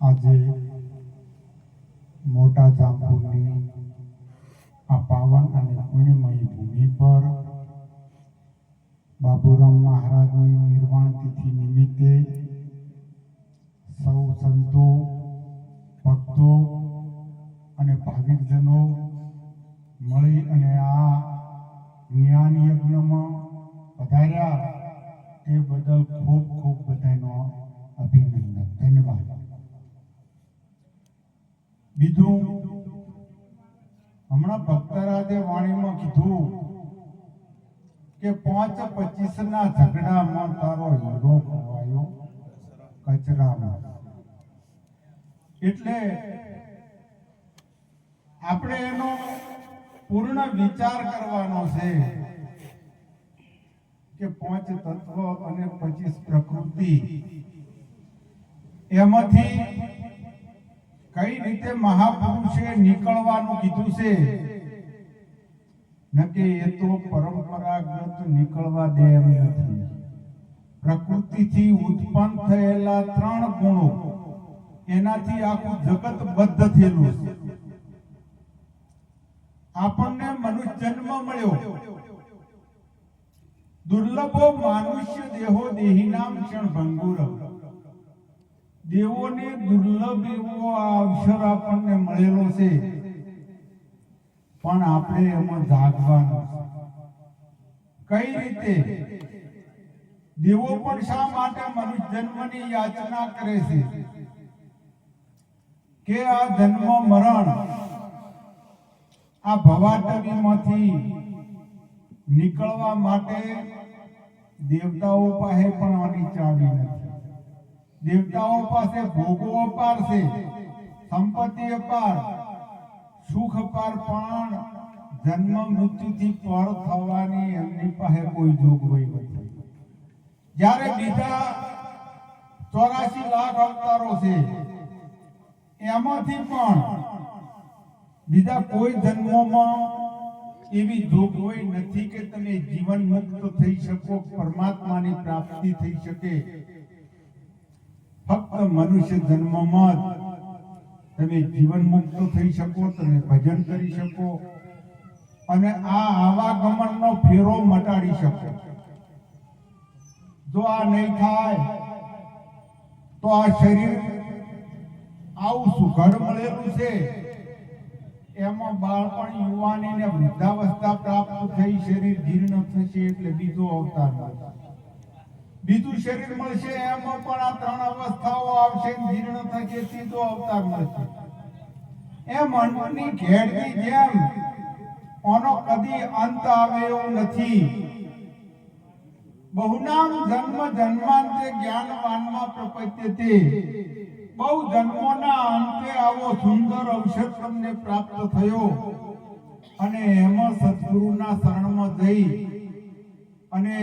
આજે મોટા જામપુરની આ પાવન અને પુણ્યમય ભૂમિ પર બાબુરામ મહારાજની નિર્વાણ તિથિ નિમિત્તે સૌ સંતો, ભક્તો અને ભાવિકજનો મળી અને આ જ્ઞાન યજ્ઞમાં પધાર્યા. તે બદલ ખૂબ ખૂબ બધાનો અભિનંદન. ધન્યવાદ. બીજું, હમણાં ભક્તરાજે વાણીમાં કીધું કે પાંચ પચીસ ના ઝઘડામાં તારો હીરો ખોવાયો કચરામાં. એટલે આપણે એનો પૂર્ણ વિચાર કરવાનો છે. કે પાંચ તત્વ અને પચીસ પ્રકૃતિ. એમાંથી કઈ રીતે મહાપુરુષે નીકળવાનું કીધું છે? નકે એ તો પરંપરાગત નીકળવા દે એમ નથી. પ્રકૃતિથી ઉત્પન્ન થયેલા ત્રણ ગુણો એનાથી આખું જગત બદ્ધ થયેલું છે. આપણને મનુષ્ય જન્મ મળ્યો. દુર્લભો મનુષ્ય દેહો દેહીનામ ક્ષણ ભંગુર દેવોને દુર્લભ એવો આ અવસર આપણને મળેલો છે. પણ આપણે એમાં જાગવાનું કઈ રીતે? દેવો પણ શા માટે મનુષ્ય જન્મની યાચના કરે છે? કે આ જન્મ મરણ આ ભવાટવીમાંથી નીકળવા માટે દેવતાઓ પાસે પણ આની ચાવી નથી. દેવતાઓ પાસે ભોગો અપાર છે, સંપત્તિ અપાર, સુખ અપાર, પણ જન્મ મૃત્યુથી પર થવાની એમની પાસે કોઈ જોગવાઈ નથી. જ્યારે બીજા ચોરાશી લાખ અવતારો છે, એમાંથી પણ બીજા કોઈ જન્મોમાં એવી જોગવાઈ નથી કે તમે જીવન મુક્ત થઈ શકો, પરમાત્માની પ્રાપ્તિ થઈ શકે. ફક્ત મનુષ્ય જન્મમાં જ તમે જીવન મુક્ત થઈ શકો, તમે ભજન કરી શકો અને આ આવાગમનનો ફેરો મટાડી શકો. જો આ નહીં થાય, તો આ શરીર આવું સુઘડ મળેલું છે. એમાં બાળપણ યુવાની ને વૃદ્ધાવસ્થા પ્રાપ્ત થઈ, શરીર જીર્ણ થશે એટલે બીજો અવતાર મળશે. બીજું શરીર મળશે એમાં પણ આ ત્રણ અવસ્થાઓ આવશે જીર્ણ થશે, ત્રીજો અવતાર મળશે. એમ અન્નની ઘેડની જેમ આનો કદી અંત આવે એવું નથી. બહુનામ જન્મ જન્માંતે જ્ઞાનવાનમાં પ્રપદ્યતે. બહુ જન્મોના અંતે આવો સુંદર અવસર તમને પ્રાપ્ત થયો. અને એમાં સદગુરુના શરણમાં જઈ અને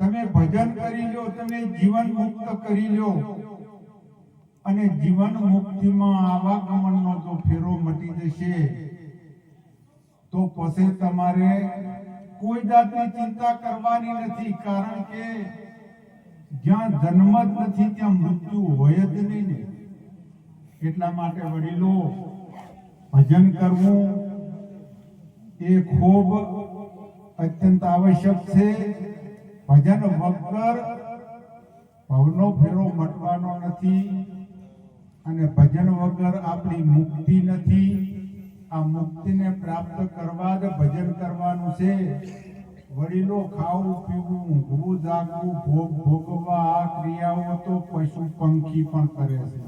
તમે ભજન કરી લો, તમે જીવન મુક્ત કરી લો. અને જીવન મુક્તિમાં આવાગમનનો જો ફેરો મટી જશે, તો પછી તમારે કોઈ જાતની ચિંતા કરવાની નથી, કારણ કે જ્યાં જન્મ જ નથી, ત્યાં મૃત્યુ હોય જ નહીં ને. એટલા માટે વડીલો, ભજન કરવું એ ખૂબ અત્યંત આવશ્યક છે. ભજન વગર ભવનો ફેરો મટવાનો નથી અને ભજન વગર આપણી મુક્તિ નથી. આ મુક્તિને પ્રાપ્ત કરવા જ ભજન કરવાનું છે. વડીલો ખાવું, પીવું, ઊંઘવું, જાગવું, ભોગ ભોગવવા આ ક્રિયાઓ તો પશુ પંખી પણ કરે છે.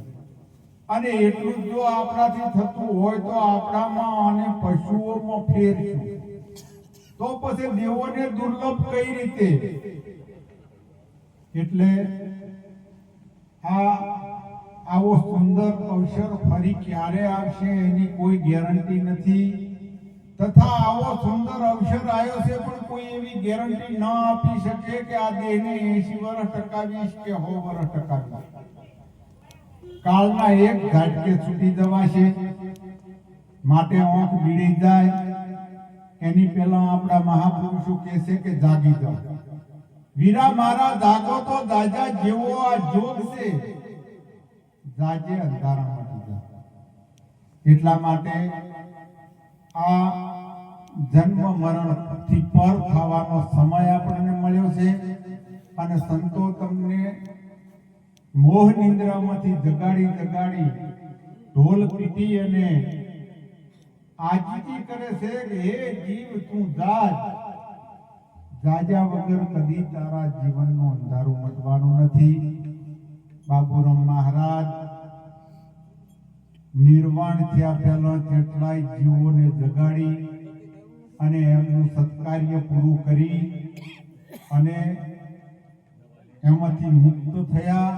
અને એટલું જ આપણાથી થતું હોય તો આપણામાં અને પશુઓમાં ફેર છે તો પછી દેવોને દુર્લભ કઈ રીતે? એટલે આ આવો સુંદર અવસર ફરી ક્યારે આવશે એની કોઈ ગેરંટી નથી. તથા આવો સુંદર અવસર આવ્યો છે, પણ કોઈ એવી ગેરંટી ન આપી શકે કે આ દેહને 80 વર્ષ ટકાવીશ કે 100 વર્ષ ટકાવીશ. કાળના એક ઘાટકે છૂટી જવાશે. માટે આંખ બીડી જાય. એની પહેલા આપણા મહાપુરુષો કહે કે જાગી જાઓ. વીરા મારા, જાગો તો દાજા જેવો આ જોગ છે. જાજે અંધારામાં એટલા માટે આ જન્મ મરણથી પર થવાનો સમય આપણને મળ્યો છે અને સંતો તમને મોહ નિંદ્રામાંથી જગાડી જગાડી ઢોલ પીટી અને આજીજી કરે છે કે, હે જીવ, તું જાજ. જાજા વગર કદી તારા જીવનનું અંધારું મટવાનું નથી. બાબુરામ મહારાજ નિર્વાણ થયા પહેલા કેટલાય જીવોને જગાડી અને એમનું સત્કાર્ય પૂરું કરી અને એમાંથી મુક્ત થયા.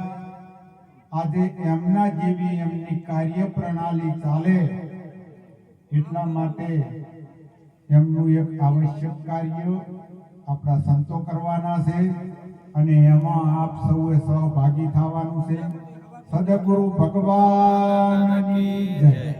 આજે એમના જેવી એમની કાર્ય પ્રણાલી ચાલે એટલા માટે એમનું એક આવશ્યક કાર્ય આપણા સંતો કરવાના છે અને એમાં આપ સૌએ સહભાગી થવાનું છે. સદગુરુ ભગવાનની જય